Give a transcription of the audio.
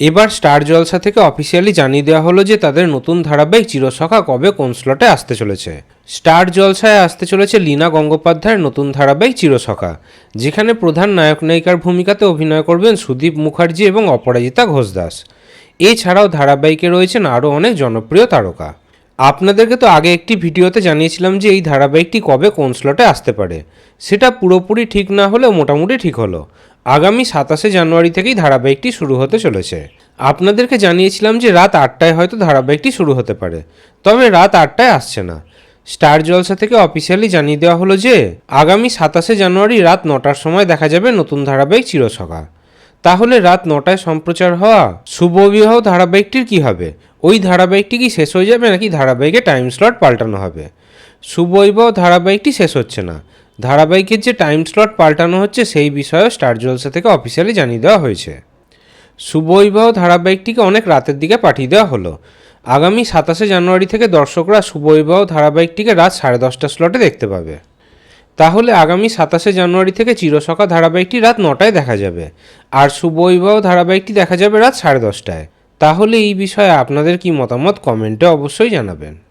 এবার স্টার জলসা থেকে অফিসিয়ালি জানিয়ে দেওয়া হলো যে তাদের নতুন ধারাবাহিক চিরসখা কবে কোন স্লটে আসতে চলেছে। স্টার জলসায় আসতে চলেছে লীনা গঙ্গোপাধ্যায়ের নতুন ধারাবাহিক চিরসখা, যেখানে প্রধান নায়ক নায়িকার ভূমিকাতে অভিনয় করবেন সুদীপ মুখার্জি এবং অপরাজিতা ঘোষ দাস। এছাড়াও ধারাবাহিকে রয়েছেন আরও অনেক জনপ্রিয় তারকা। আপনাদেরকে তো আগে একটি ভিডিওতে জানিয়েছিলাম যে এই ধারাবাহিকটি কবে কোন স্লটে আসতে পারে, সেটা পুরোপুরি ঠিক না হলেও মোটামুটি ঠিক হলো। আগামী সাতাশে জানুয়ারি থেকেই ধারাবাহিকটি শুরু হতে চলেছে। আপনাদেরকে জানিয়েছিলাম যে রাত আটটায় হয়তো ধারাবাহিকটি শুরু হতে পারে। তবে রাত আটটায় আসছে না। স্টার জলসা থেকে অফিসিয়ালি জানিয়ে দেওয়া হলো যে, আগামী সাতাশে জানুয়ারি রাত নটার সময় দেখা যাবে নতুন ধারাবাহিক চিরসখা তাহলে রাত নটায় সম্প্রচার হওয়া শুভ বিবাহ ধারাবাহিকটির কি হবে? ওই ধারাবাহিকটি কি শেষ হয়ে যাবে নাকি ধারাবাহিকে টাইম স্লট পাল্টানো হবে? শুভবিবাহ ধারাবাহিকটি শেষ হচ্ছে না। ধারাবাহিকের যে টাইম স্লট পাল্টানো হচ্ছে, সেই বিষয়েও স্টার জলসা থেকে অফিসিয়ালি জানিয়ে দেওয়া হয়েছে। শুভবিবাহ ধারাবাহিকটিকে অনেক রাতের দিকে পাঠিয়ে দেওয়া হলো। আগামী সাতাশে জানুয়ারি থেকে দর্শকরা শুভবিবাহ ধারাবাহিকটিকে রাত সাড়ে দশটা স্লটে দেখতে পাবে। তাহলে আগামী সাতাশে জানুয়ারি থেকে চিরসখা ধারাবাহিকটি রাত নটায় দেখা যাবে। আর শুভবিবাহ ধারাবাহিকটি দেখা যাবে রাত সাড়ে দশটায়। তাহলে এই বিষয়ে আপনাদের কি মতামত? কমেন্টে অবশ্যই জানাবেন।